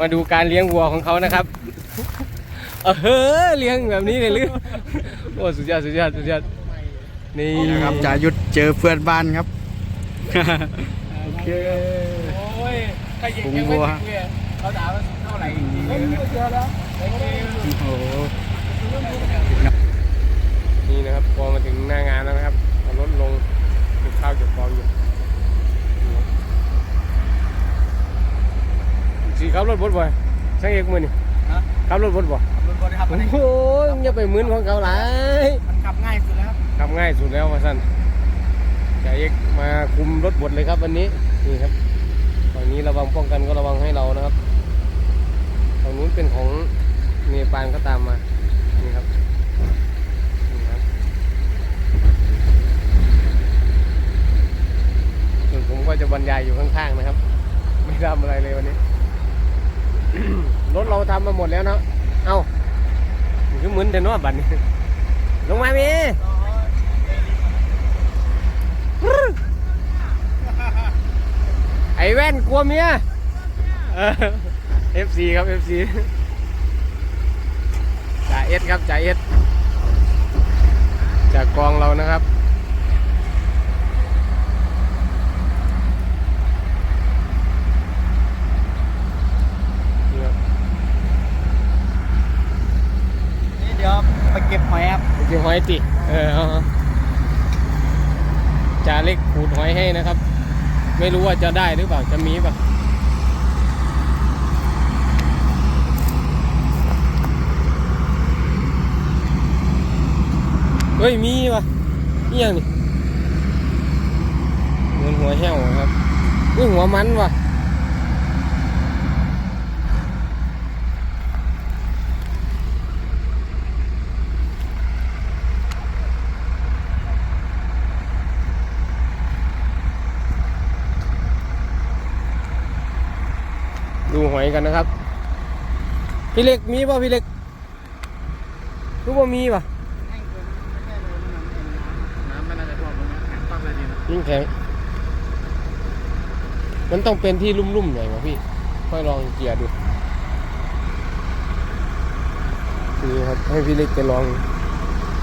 มาดูการเลี้ยงวัวของเขานะครับ เออเฮ้อเลี้ยงแบบนี้เลยหรือโอ้สุดยอดสุดยอดสุดยอดนี่นะครับจ่ายุทธเจอเพื่อนบ้านครับโอเคโอ้ยถ้ายังผมยังไม่วัวถึงเนี่ยเขาถามว่าเท่าไหร่จริงๆเลยนะโอ้โหนี่นะครับพอมาถึงหน้างานแล้วนะครับเอารถลงเก็บข้าวเก็บของอยู่ สีขับรถบดบ่อยช่างเอกมือนี่ฮะขับรถบดบ่รถบริษัทโอ้โหมึงอย่าไปมืนของเขาหลายมันขับง่ายสุดแล้วครับขับง่ายสุดแล้วมาสั้นจ่าเอกมาคุมรถบดเลยครับวันนี้นี่ครับฝั่งนี้ระวังป้องกันก็ระวังให้เรานะครับฝั่งนู้นเป็นของเนปาลก็ตามมานี่ครับนี่ครับส่วนผมก็จะบรรยายอยู่ข้างๆนะครับ ไม่ทำอะไรเลยวันนี้ รถเราทำมาหมดแล้วเนาะ เอาคือเหมือนเดนว่บันลงมามีไอแว่นกลัวเมียเอฟซีครับเอฟซีจ่าเอสครับจ่าเอสจากกองเรานะครับ นี่ครับ นี่เดี๋ยว ไปเก็บหอยครับจริงๆหอยติ เออเอาเอาจ่าเล็กขูดหอยให้นะครับ ไม่รู้ว่าจะได้หรือเปล่า จะมีเปล่าเฮ้ย มีว่ะนี่ยังนี่เหมือนหัวแห้วครับอุ้ยหัวมันว่ะ กันนะครับ พี่เล็กมีป่ะพี่เล็กรู้ว่ามีป่ะน้ำม่น่าจะท่วมตรงนี้แข็งปั๊บเลยดีนะยิ่งแข็งมันต้องเป็นที่ลุ่มๆหน่อยวะพี่ ค่อยลองเกียร์ดูนี่ครับ ให้พี่เล็กจะลอง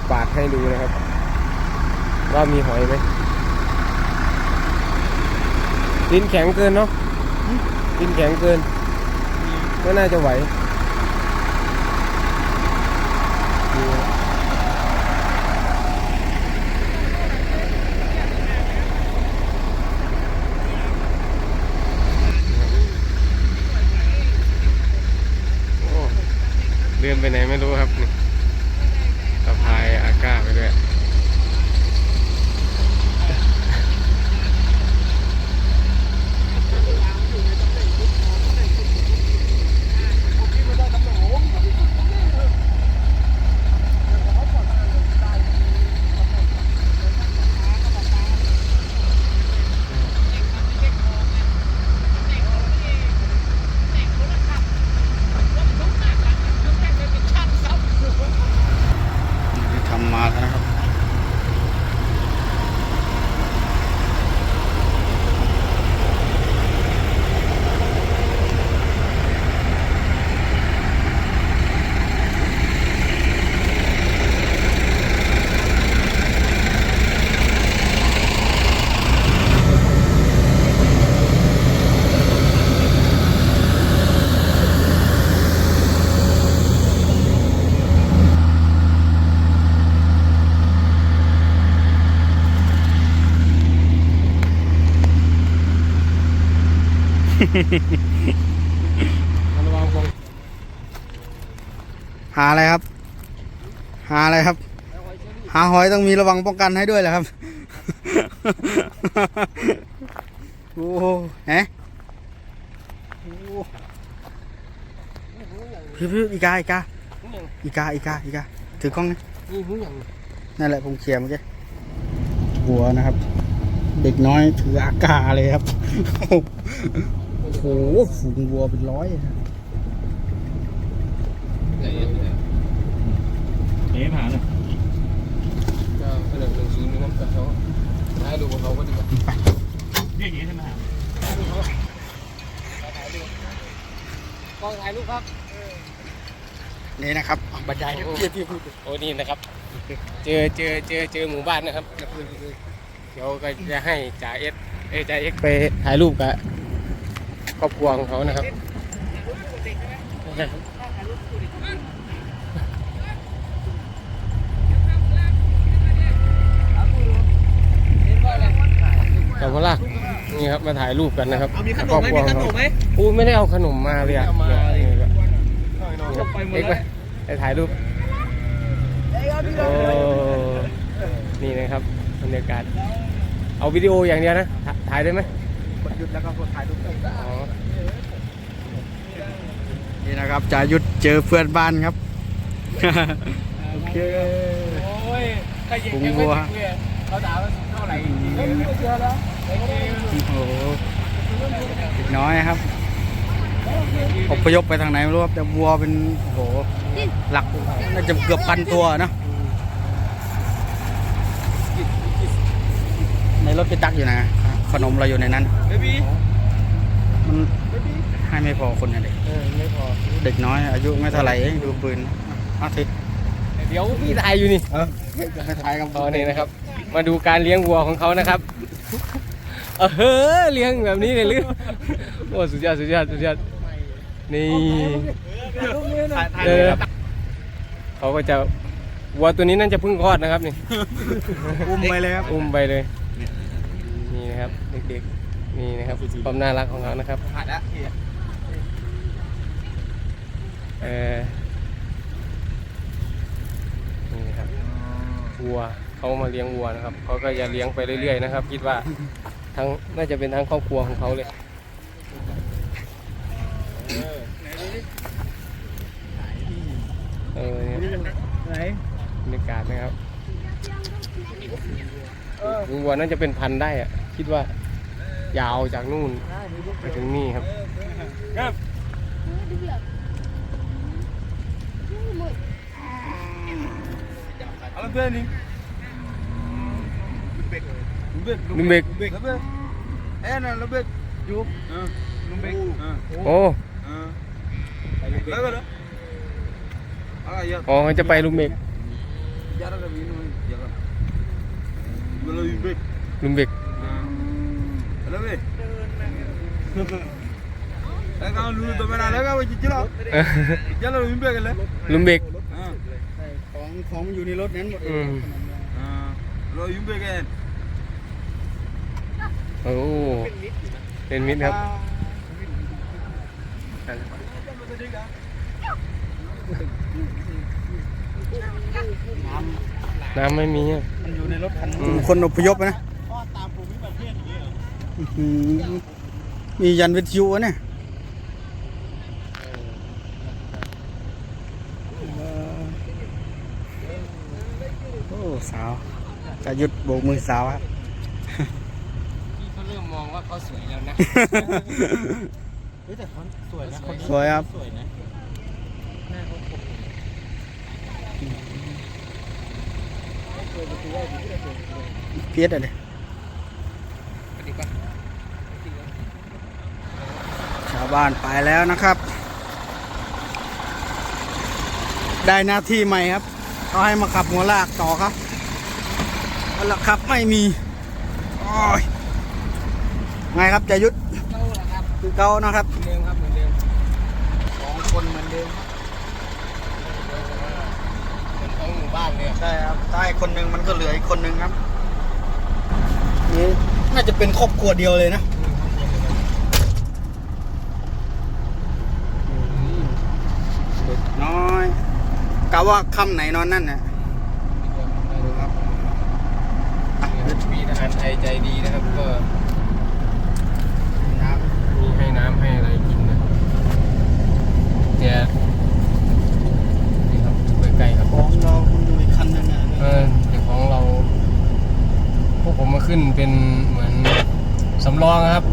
ปาดให้ดูนะครับ ว่ามีหอยไหมดินแข็งเกินเนาะดินแข็งเกิน ไม่น่าจะไหวนี่ครับโอ้เดินไปไหนไม่รู้ครับนี่สะพายอาก้าไปด้วย ทำมาแล้วนะครับ ระวังคง หาอะไรครับ หาอะไรครับ หาหอยต้องมีระวังป้องกันให้ด้วยแหละครับ โอ้โหแฮะโอ้พี่พี่อีกาอีกาอีกาอีกาอีกาถือกล้องนะนี่หูหยังนั่นแหละผมเคลียร์เมื่อกี้วัวนะครับ เด็กน้อยถืออากาเลยครับ โอ้โหฝูงวัวเป็นร้อยอะไหนเนี่ยเอ๊ะผ่านเลยก็หนึ่งหนึ่งศูนย์นี่น้ำกับเขาให้ดูของเขาก็ดีกว่าเรียกอย่างนี้ใช่ไหมครับกองถ่ายรูปครับนี่นะครับบรรยายให้พี่พี่พูดโอ้นี่นะครับ เจอเจอเจอเจอหมู่บ้านนะครับเดี๋ยวก็จะให้จ่าเอสเอยจ่าเอ็กไปถ่ายรูปกับ ครอบครัวของเขานะครับกลับมาละนี่ครับมาถ่ายรูปกันนะครับเอามีขนมไหมมีขนมไหมอู้ไม่ได้เอาขนมมาเลยอะไม่ได้เอามาเลยนี่ครับเอาไปหมดเอ็กแล้วไปไปถ่ายรูปโอ้นี่นะครับบรรยากาศ เอาวิดีโออย่างเดียวนะ ถ่าถ่ายได้ไหมกด หยุดแล้วก็กดถ่ายรูปอ๋อนี่นะครับจ่ายุทธเจอเพื่อนบ้านครับ โอเคโอ้ยถ้ายิงยังวัไม่ถึงเลยเขาถามว่าเท่าไหร่จริงๆเลยไม่เจอแล้วโอ้โหน้อยครับอพยพไปทางไหนไม่รู้ครับแต่วัวเป็นโหหลักน่าจะเกือบพันตัวนะในรถไปตักอยู่นะ ขนมเราอยู่ในนั้น เบบี้มันให้ไม่พอคนนะเด็กเออไม่พอเด็กน้อยอายุไม่เท่าไหร่เองดูปืนเอาสิเดี๋ยวพี่ถ่ายอยู่นี่เออจะไปถ่ายกับอ๋อนี่นะครับ มาดูการเลี้ยงวัวของเขานะครับเออเฮ้อเลี้ยงแบบนี้เลยหรือโอ้สุดยอดสุดยอดสุดยอดนี่เออเขาก็จะวัวตัวนี้น่าจะเพิ่งคลอดนะครับนี่ อุ้มไปเลยครับอุ้มไปเลย นี่นะครับเด็กๆนี่นะครับความน่ารักของเขานะครับถ่ายแล้วเออนี่นะครับวัวเขามาเลี้ยงวัวนะครับเขาก็จะเลี้ยงไปเรื่อยๆนะครับ คิดว่าทั้งน่าจะเป็นทั้งครอบครัวของเขาเลยเออเนี่ยไหนบรรยากาศนะครับ วัวน่าจะเป็นพันได้อะคิดว่ายาวจากนู่นไปถึงนี่ครับเอาเพื่อนนี่ลุงเบกลุงเบกลุงเบกเอ้ยน่ะลุงเบกอยู่เออลุงเบกเออโอ้เออแล้วก็แล้วอะไรเยอะอ๋อเขาจะไปลุงเบก Jarang ada minum, jarang. Belum ibek. ลุงเบก Halo, Be. Eh, kamu dulu teman ada kamu cicil lah. Jalan ibek kan? ลุงเบก Ah. ของของอยู่ในรถนั้นหมดอืม Ah. Lo ibek kan? โอ้เป็นมิตรครับ น้ำ ไม่มีอะมันอยู่ในรถคันอืมคนอพยพนะอื้อหือมียันวิทยุอะเนี่ยโอ้สาวจะหยุดโบกมือสาวครับ พี่เขาเริ่มมองว่าเขาสวยแล้วนะสวยครับเเพียดอะไรชาวบ้านไปแล้วนะครับ ได้หน้าที่ใหม่ครับเขาให้มาขับหัวลากต่อครับเอาละครับไม่มีโอ้ยไงครับจะยุทธเก้าละครับคือเก่านะครับเหมือนเดิมครับเหมือนเดิมสองคนเหมือนเดิมอนของหมู่ บ้านเลยอะใช่ครับถ้าอีกคนหนึ่งมันก็เหลืออีกคนหนึ่งครับนี่น่าจะเป็นครอบครัวเดียวเลยนะเด็กน้อยกะว่าคำไหนนอนนั่นนะดูครับอะมีทหารไทยใจดีนะครับ ก็น้มีให้น้ำให้อะไรกินนะเนี่ยนี่ครับใกล้ๆครับำของเราคุณดูอีกคัน หนึงอะเออเดี๋ยวของเรา พวกผมมาขึ้นเป็นเหมือนสำรองอะครับ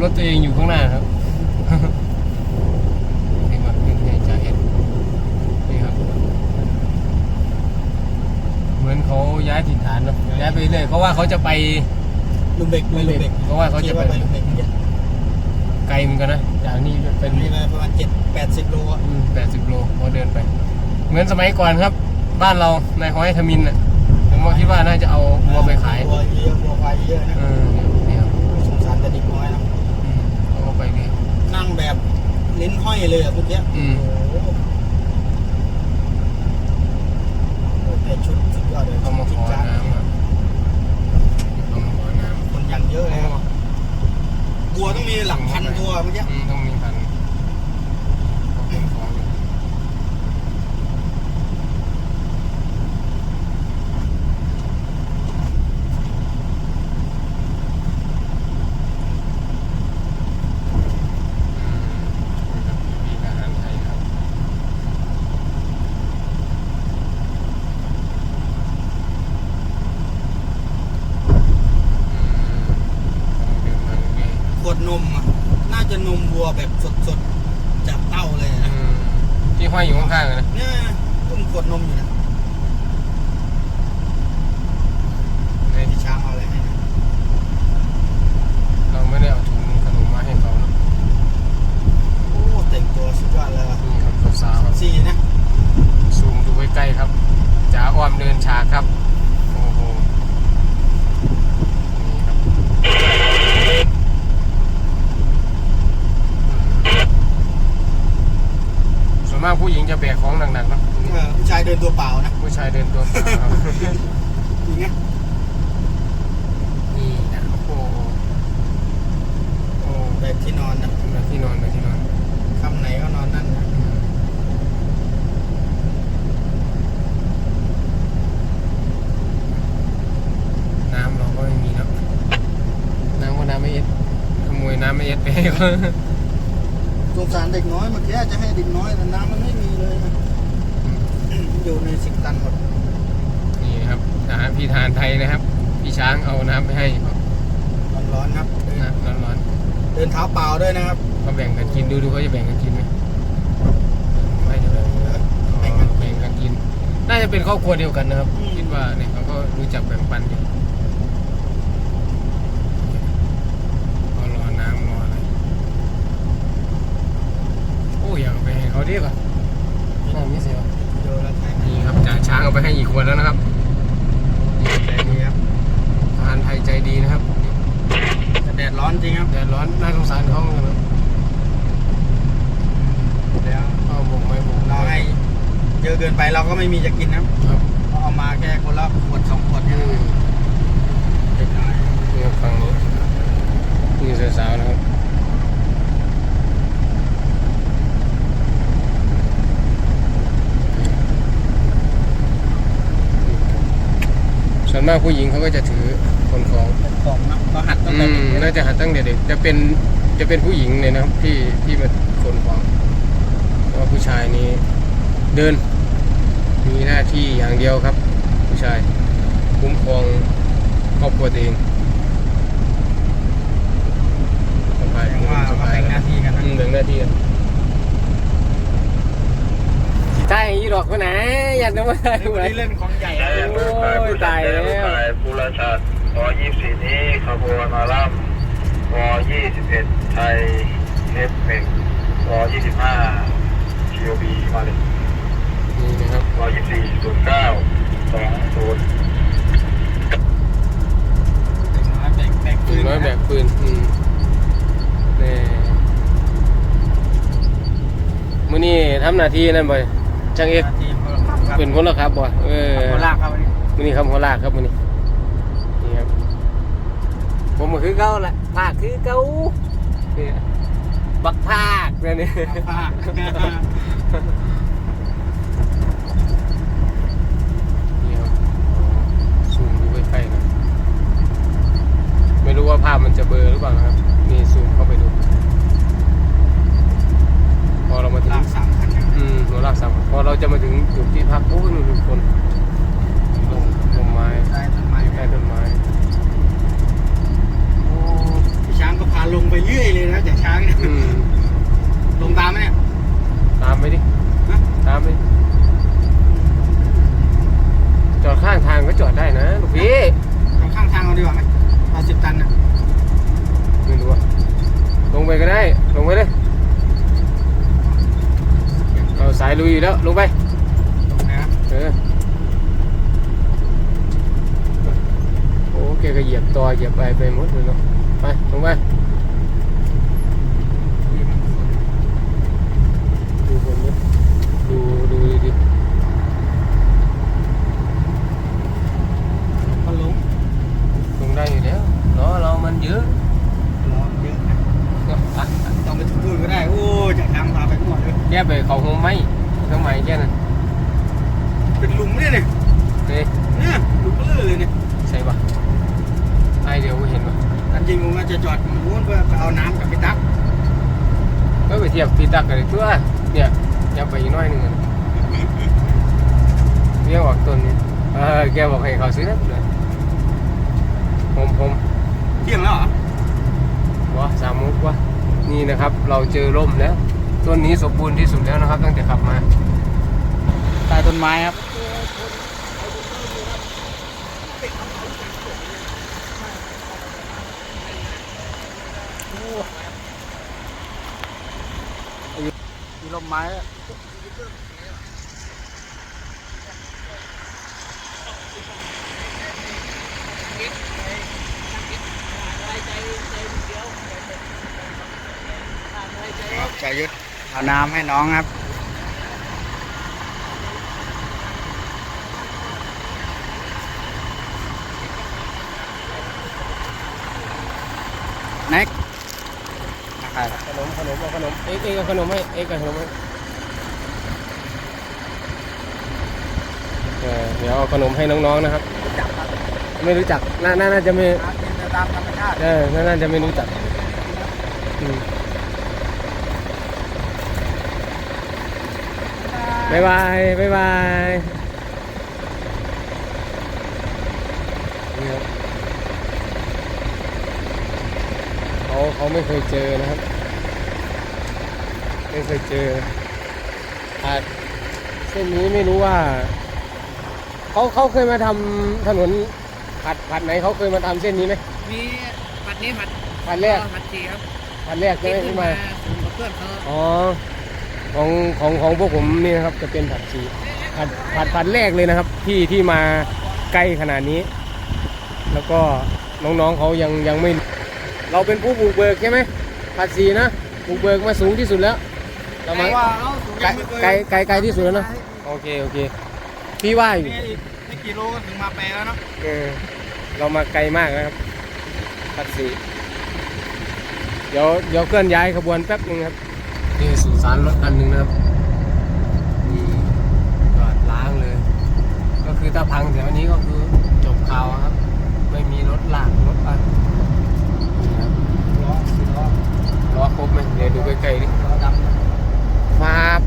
รถตัวเองอยู่ข้างหน้าครับนี่มาขึ้นให้จ่าเอ็ดนี่ครับ เหมือนเขาย้ายถิ่นฐานเนาะย้ายไปเรื่อยเพราะว่าเขาจะไป ลุงเบกลุงเบกเพราะว่าเขาจะไปลุงเบกเนี่ยไกลเหมือนกันนะจากนี่เป็น นี่ไปประมาณเจ็ดแปดสิบโลอะ แปดสิบโลพอเดินไป เหมือนสมัยก่อนครับ บ้านเราในห้อยทมินน่ะผมว่าคิดว่าน่าจะเอาวัวไปขายวัวเยอะวัวควายเยอะนะเออเนี่ยครับสงสารแต่เด็กน้อยนะอืมเอาไปเลยนั่งแบบลิ้นห้อยเลยอะเมื่อกี้อืมโอ้โหแต่ชุดสุดยอดเลยเขามาขจิ๊อกจ๊าดน้ำอะเขามาขอน้คนอย่างเยอะเลยครับวัวต้องมีหลักพันตัวเมื่อกี้ำอืมต้องมีพันเขาเป็นของอยู่ มีอาหารไทยครับอืมเดินมาเรื่อย ขวดนมอะน่าจะนมวัว แบบสดๆจากเต้าเลยๆนะอืมที่ห้อยอยู่ข้างๆอะนะเนี่ยอุ้มขวดนมอยู่นะ ใน พี่ช้างเอาอะไรให้นะ เราไม่ได้เอาถุงขนมมาให้เขานะ โอ้แต่งตัวสุดยอดเลยอะ นี่ครับสาวๆครับ สี่นะ ซูมดูใกล้ๆครับจ๋าอ้อมเดินฉากครับ โอ้โห นี่ครับส่วนมากผู้หญิงจะแบกของหนักๆเนอะ เออผู้ชายเดินตัวเปล่านะ ผู้ชายเดินตัวเปล่าครับจริงไงนี่นะโอ้โหโอ้แบบที่นอนนะแบบที่นอนแบบที่นอนคำไหนก็นอนนั่นนะน้ำเราก็ไม่มีแล้วน้ำก็น้ำไม่เอ็ดขโมยน้ำไม่เอ็ดไปให้เขาสงสารเด็กน้อยเมื่อกี้จะให้เด็กน้อยแต่น้ำมันไม่มีเลยนะอ ยู่ในสิบตันหมด นี่นะครับทหารพี่ทหารไทยนะครับ พี่ช้างเอาน้ำไปให้ครับร้อนๆครับเดินน้ำร้อนเดินเท้าเปล่าด้วยนะครับ ๆเขาแบ่งกันกินดูดูเขาจะแบ่งกันกินไหมไม่จะแบ่งอ๋อแบ่งกันกิน น่าจะเป็นครอบครัวเดียวกันนะครับ อืม คิดว่าเนี่ยเขาก็รู้จักแบ่งปันกันก็รอน้ำรออะไรโอ้อยากเอาไปให้เขาดีกว่าน้ำนี่เสียวดูแล้วใช่ นี่ครับจ่าช้างเอาไปให้อีกคนแล้วนะครับนี่ใจดีครับทหารไทยใจดีนะครับแต่แดดร้อนจริงครับแดดร้อนน่าสงสารเขาเหมือนกันนะแล้วเอาบกไม้บกเราให้เยอะเกินไปเราก็ไม่มีจะกินนะครับครับเราเอามาแค่คนละขวดสองขวดอืแค่นั้นมเด็กน้อยนี่ครับฝั่งนี้นี่สาวๆนะครับ ส่วนมากผู้หญิงเขาก็จะถือคนของเป็นของนะเราหัดตั้งอืแต่มเด็กน่าจะหัดตั้งแต่เด็กจะเป็นจะเป็นผู้หญิงเนี่ยนะครับที่ที่มาคนของเพราะว่าผู้ชายนี้เดิน มีหน้าที่อย่างเดียวครับ ผู้ชายคุ้มครองครอบครัวตัวเองสบายแสดงว่าสเราบายแบ่งหน้าที่กันนะอืมแบ่งหน้าที่กัน ใช่อีดอกคนไหนอยากจะมาได้ไหมนี่เล่นของใหญ่โอ้ยตายแล้วบุรชาติว24นี้ขบวนมาล่ำว21ไทยเอฟเมกว25 GOB มาเลยนี่นะครับว24 09 20แบ่งแบ่งปืนน้อยแบกปืนอืมแนี่มื้อนี้ทำหน้าที่นั่นบ่ ช่างเอกทีมเป็นคนละครับบ่เออโคราชครับวันนี้มื้อนี้คำโคราชครับมื้อนี้นี่ครับผมก็คือเก่าแหละภาคคือเก่าเนี่ยบักภาคเนี่ยนี่ภาคนี่ครับอ๋อซูมดูใกล้ๆหนะไม่รู้ว่าภาพมันจะเบลอหรือเปล่านะครับนี่ซูมเข้าไปดู พอเรามาถึงลากสามคันนะ อืมหัวลากสามพอเราจะมาถึงจุดที่พักโอ้ยนู่นนู่นคนลมลมไม้ใต้ต้นไม้ใต้ต้นไม้โอ้พี่ช้างก็พาลงไปเรื่อยเลยนะจากช้างเนี่ยอืม ลงตามไหมเนี่ย ตามไปดิ ฮะ ตามไป จอดข้างทางก็จอดได้นะลูกพี่ ตรงข้างทางเอาดีกว่าไหมเอาสิบตันนะ ไม่รู้อะ ลงไปก็ได้ ลงไปเลยเอาสายลุยอยู่ แล้วลงไปตรงนะเออโอ้แกก็เหยียบต่อเหยียบไปไปหมดเลยเนาะไปลงไปดูคนนี้ดูดูดิก็ลงลงได้อยู่แล้วล้อเรามันเยอะรอเยอะนะเนอะอะอะต้องไปทุนก็ได้โอ้จะทางพาไปทั้งหมดเลยแก้ไปเขาคงไม่ ทำไมแค่นั้นเป็นหลุมเนี่ยเนี่ยเฮ้ยเนี่ยหลุมเบลอเลยเนี่ยใช่ปะไอเดียวกูเห็นปะอันจริงผมว่าจะจอดม้วนเพื่อเอาน้ำกับไปตักก็ไปเทียบพี่ตักกันเลยตัวเนี่ยอย่าไปอีกหน้อยหนึ่งอะเรียกบอกต้นนี้เออแกบอกให้เขาซื้อนะเลยผมผมเที่ยงแล้วเหรอวะสามมุกวะนี่นะครับ เราเจอร่มแล้ว ต้นนี้สมบูรณ์ที่สุดแล้วนะครับ ตั้งแต่ขับมาใต้ต้นไม้ครับมีลมไม้อะครับชายุทธ เอาน้ำให้น้องครับเน็กนะครับขนมขนมเอาขนมเอ็กเอ็กเอาขนมให้เอ็กเอาขนมให้เออเดี๋ยวเอาขนมให้น้องๆนะครับไม่รู้จักน่าน่าน่าจะไม่กินไปตามธรรมชาติ เออน่าน่าจะไม่รู้จักอืม บ๊ายบายบ๊ายบายนี่ครับเขาเขาไม่เคยเจอนะครับ ไม่เคยเจออาจเส้นนี้ไม่รู้ว่าเขาเขาเคยมาทำถนนผัดผัดไหนเขาเคยมาทำเส้นนี้ไหม มีผัดนี้ผัดผัดแรกผัดจีครับผัดแรกใช่ไหมขึ้ที่นมามาสูงกับเพื่อนเขาอ๋อ ของของของพวกผมนี่นะครับจะเป็นผัดชีผัดผัดผัดแรกเลยนะครับ ที่ที่มาใกล้ขนาดนี้ แล้วก็น้องๆเขายังยังไม่ เราเป็นผู้บุกเบิกใช่ไหมผัดชีนะบุกเบิกมาสูงที่สุดแล้วเรามาว่าเขาสูงไกลยังไม่เคยไกลไกลไกลที่สุดแล้วนะโอเคโอเคพี่ว่าอยู่นี่อีกไม่กี่โลก็ถึงมาแปลแล้วเนาะเออเรามาไกลมากนะครับผัดสีเดี๋ยวเดี๋ยวเคลื่อนย้ายขบวนแป๊บนึงครับ นี่สุสานรถคันหนึ่งนะครับนี่จอดล้างเลย ก็คือถ้าพังแถวนี้ก็คือจบข่าวครับ ไม่มีรถลากรถอะไรนี่ครับล้อสี่ล้อล้อครบไหมเดี๋ยวดูใกล้ๆดิล้อดำฟ้าบ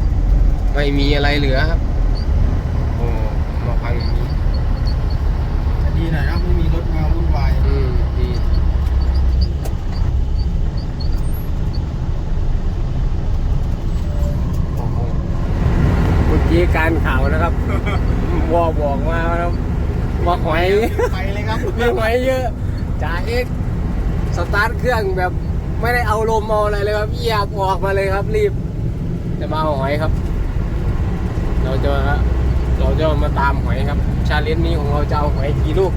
ไม่มีอะไรเหลือครับ โอ้มาพังอย่างนี้จะดีหน่อยนะไม่มีรถมาวุ่นวาย อืมดีโอ้โห เมื่อกี้การข่าวนะครับวอบอกมานะครับว่าหอยไปเลยครับมีหอยเยอะจ่าเอกสตาร์ทเครื่องแบบไม่ได้เอาลมเอาอะไรเลยครับเหยียบออกมาเลยครับ รีบ จะมาเอาหอยครับ เราจะเราจะมาตามหอยครับ ชาเลนจ์นี้ของเราจะเอาหอยกี่ลูก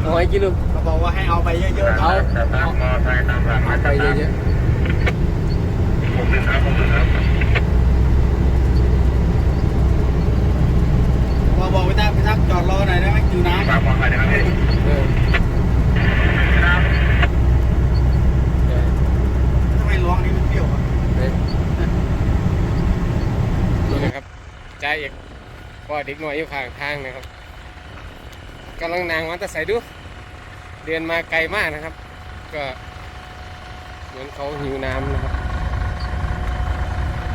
เอาหอยกี่ลูกเขาบอกว่าให้เอาไปเยอะๆเอาสตาร์ทมอไซค์ตามหลังเอาไปเยอะผมหนึ่งครับผมหนึ่งครับ บอกบอกไปทักไปทักจอดรอหน่อยได้ไหมอยู่น้ำตามมอไซค์นะครับพี่ๆเออเออทำไมร้องนี่มันเปรี้ยวอะเออนี่นะครับจ่าเอกก็เด็กน้อยอยู่ข้างทางนะครับกำลังนางวันตะใส่ดู เดินมาไกลมากนะครับ ก็เหมือนเขาหิวน้ำนะครับ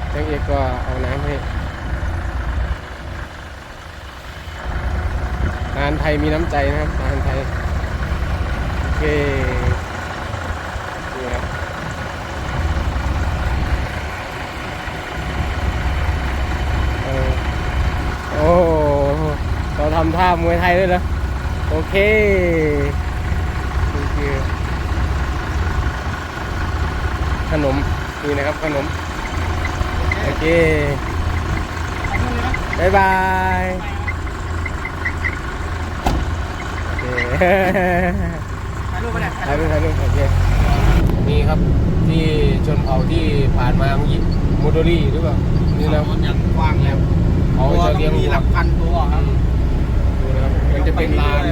เจ้าเอกก็เอาน้ำให้ ทหารไทยมีน้ำใจนะครับทหารไทย โอเคนี่ครับโอ้เราทำท่ามวยไทยด้วยเหรอโอเคโอเคขนม นี่นะครับขนม โอเคบายบายโอเค ถ่ายรูปไปเนี่ยถ่ายรูปถ่ายรูปโอเคนี่ครับที่ชนเผ่าที่ผ่านมาเมื่อกี้โมโดรีหรือเปล่านี่นะมันยังกว้างแล้วเขาจะเลี้ยงมีวัวหลักพันตัวครับดูนะครับมันจะเป็นลาน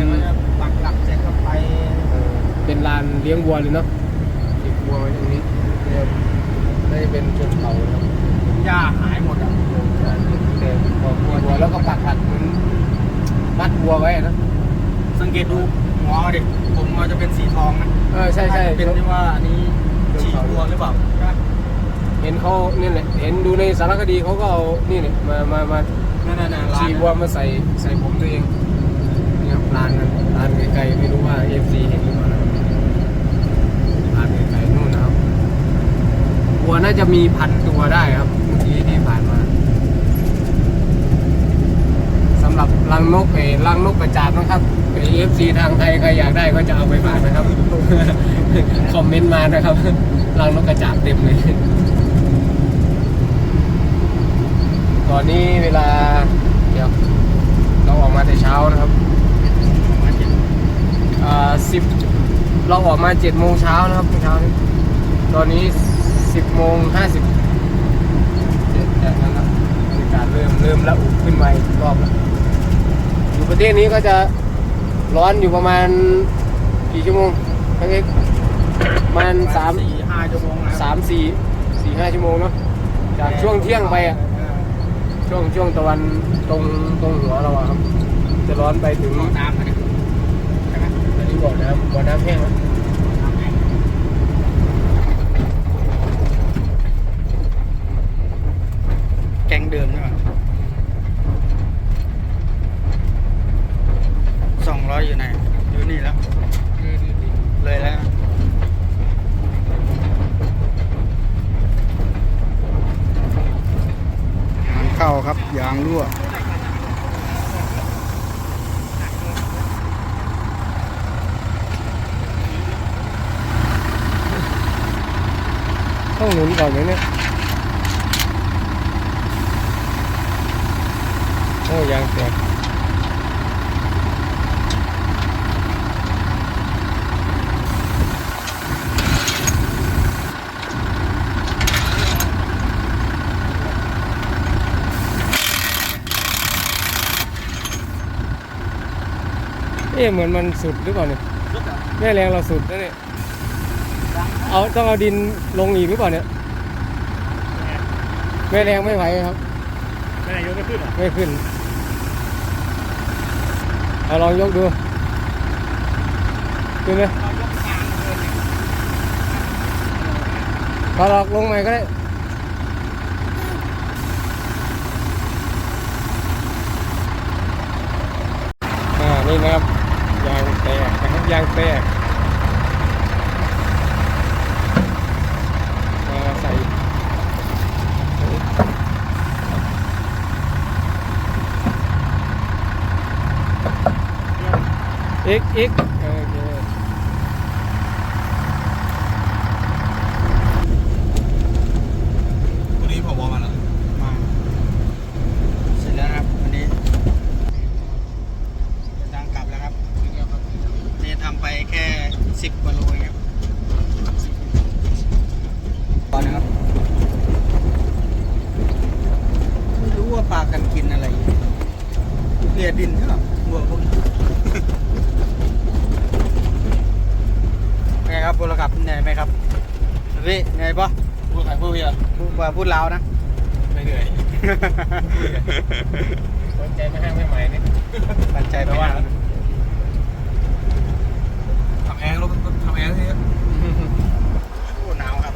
ปักหลักเสร็จก็ไปเอ่อเป็นลานเลี้ยงวัวเลยเนาะเลี้ยงวัวไว้ตรงนี้เนี่ยน่าจะเป็นชนเผ่านะครับหญ้าหายหมดอะแต่พอวัวแล้วก็ปักหลักเหมือนมัดวัวไว้นะ สังเกตดูหัวดิผมมันจะเป็นสีทองนะเออใช่ใช่เป็นที่ว่าอันนี้ฉีกวัวหรือเปล่าเห็นเขานี่แหละเห็นดูในสารคดีเขาก็เอานี่เนี่ยมามามานั่นน่ะร้าชีนวัวมาใส่ใส่ผมตัวเองนี่ครับลานนั้นลานไกลๆไม่รู้ว่าเอฟซีเห็นหรือเปล่านะครับลานไกลๆนู่นนะครับวัวน่าจะมีพันตัวได้ครับเมื่อกี้ที่ผ่านมาสำหรับรัง นกเออรังนกกระจาบนะครับเอฟซีทางไทยใครอยากได้ก็จะเอาไปฝากนะครับ คอมเมนต์มานะครับรังนกกระจาบเต็มเลย ตอนนี้เวลาเดี๋ยวเราออกมาแต่เช้านะครับอ่าสิบเราออกมาเจ็ดโมงเช้านะครับเช้านี้ตอนนี้สิบโมงห้าสิบแต่นั้นะบรรยากาศเริ่มเริ่มละอุขึ้นมาอีกรอบแล้ว ประเทศนี้ก็จะร้อนอยู่ประมาณกี่ชั่วโมงทั้งเอกประมาณสามสี่ห้าชั่วโมงนะสามสี่สี่ห้าชั่วโมงเนาะจากช่วงเที่ยงไปอะช่วงช่วงตะวันตรงตรงหัวเราอะครับ จะร้อนไปถึงน้ำนะเนี่ยใช่ไหมอันนี้บ่อน้ำบ่อน้ำแห้งแล้วแกงเดิมใช่ไหมสอง ร้อยอยู่ไหน อยู่นี่แล้ว เลยแล้วงานเข้าครับ ยางรั่วต้องหนุนก่อนไหมเนี่ยโอ้ยางแตก เอ๊ะเหมือนมันสุดหรือเปล่าเนี่ยแม่แรงเราสุดแล้วเนี่ยเอาต้องเอาดินลงอีกหรือเปล่าเนี่ยไม่แรงไม่ไหวครับไม่ไหนยกไม่ขึ้นหรอไม่ขึ้นเอาลองยกดูขึ้นไหมพอลอกลงใหม่ก็ได้อ่านี่นะครับ ยางแตกนะครับ ยางแตกมาใส่เอ็กเอ็กโอเค วันนี้ผมบอกมาแล้ว มาเสร็จแล้วนะครับวันนี้ดังกลับแล้วครับ นี่ทำไปแค่สิบกว่าโลเองครับตอนนะครับไม่รู้ว่าปลากันกินอะไรอยู่เลียดินใช่หรอวัวพวกนี้ ไงครับพลขับเหนื่อยไหมครับพี่เหนื่อยปะ พูดใครพูดพี่อะ พูด ว่าพูดลาวนะ ไม่เหนื่อยสนใจมาห้างไม่ใหม่นี่ปันใจไปว่าทำแอร์รถทำแอร์ที่โอ้หนาวครับ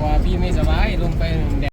ว่าพี่ไม่สบายลงไปแดด